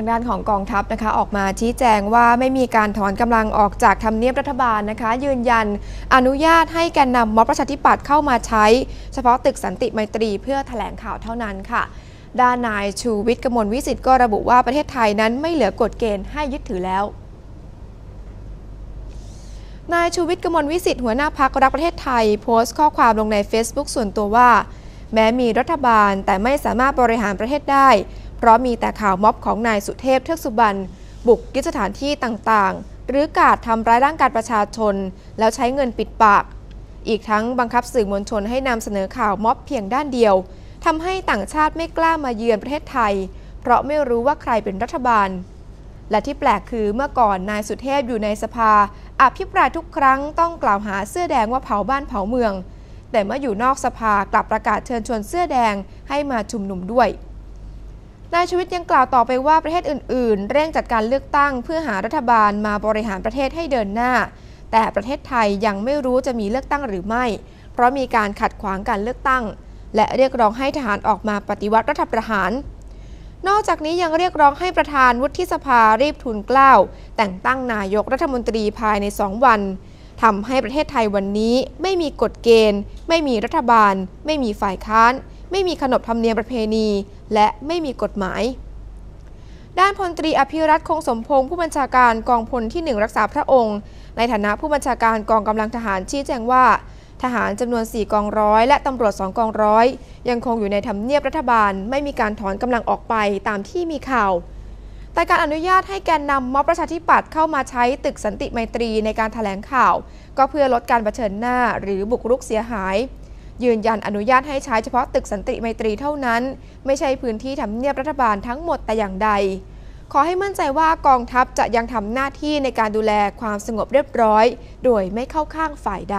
างด้านของกองทัพนะคะออกมาชี้แจงว่าไม่มีการถอนกำลังออกจากทำเนียบรัฐบาลนะคะ ยืนยันอนุญาตให้แกนนำม็อบประชาธิปัตย์เข้ามาใช้ เฉพาะตึกสันติไมตรีเพื่อแถลงข่าวเท่านั้นค่ะ ด้านนายชูวิทย์กมลวิสิทธ์ก็ระบุว่าประเทศไทยนั้นไม่เหลือกฎเกณฑ์ให้ยึดถือแล้วนายชูวิทย์กมลวิสิทธิ์หัวหน้าพักรักประเทศไทย โพสต์ข้อความลงใน Facebook ส่วนตัวว่า แม้มีรัฐบาลแต่ไม่สามารถบริหารประเทศได้ เพราะมีแต่ข่าวม็อบของนายสุเทพเทือกสุบรรณบุกยึดสถานที่ต่างๆ หรือกาดทำร้ายร่างกายประชาชน แล้วใช้เงินปิดปาก อีกทั้งบังคับสื่อมวลชนให้นำเสนอข่าวม็อบเพียงด้านเดียวทำให้ต่างชาติไม่กล้ามาเยือนประเทศไทย เพราะไม่รู้ว่าใครเป็นรัฐบาล และที่แปลกคือเมื่อก่อนนายสุเทพอยู่ในสภาอภิปรายทุกครั้งต้องกล่าวหาเสื้อแดงว่าเผาบ้านเผาเมือง แต่เมื่ออยู่นอกสภากลับประกาศเชิญชวนเสื้อแดงให้มาชุมนุมด้วย นายชวิตยังกล่าวต่อไปว่าประเทศอื่น ๆ เร่งจัดการเลือกตั้ง เพื่อหารัฐบาลมาบริหารประเทศให้เดินหน้า แต่ประเทศไทยยังไม่รู้จะมีเลือกตั้งหรือไม่ เพราะมีการขัดขวางการเลือกตั้ง และเรียกร้องให้ทหารออกมาปฏิวัติรัฐประหาร นอกจากนี้ยังเรียกร้องให้ประธานวุฒิสภารีบทูลเกล้าแต่งตั้งนายกรัฐมนตรีภายใน2วันทำให้ประเทศไทยวันนี้ไม่มีกฎเกณฑ์ ไม่มีรัฐบาล ไม่มีฝ่ายค้าน ไม่มีขนบธรรมเนียมประเพณี และไม่มีกฎหมาย ด้านพลตรีอภิรัตคงสมพงศ์ผู้บัญชาการกองพลที่ 1 รักษาพระองค์ ในฐานะผู้บัญชาการกองกำลังทหารชี้แจงว่า ทหารจำนวน 4 กองร้อย และตำรวจ 2 กองร้อย ยังคงอยู่ในทำเนียบรัฐบาล ไม่มีการถอนกำลังออกไปตามที่มีข่าวแต่การอนุญาตให้แกนนำม็อบประชาธิปัตย์เข้ามาใช้ตึกสันติไมตรีในการถแถลงข่าว ก็เพื่อลดการเผชิญหน้าหรือบุกรุกเสียหาย ยืนยันอนุญาตให้ใช้เฉพาะตึกสันติไมตรีเท่านั้น ไม่ใช่พื้นที่ทำเนียบรัฐบาลทั้งหมดแต่อย่างใด ขอให้มั่นใจว่ากองทัพจะยังทำหน้าที่ในการดูแลความสงบเรียบร้อย โดยไม่เข้าข้างฝ่ายใด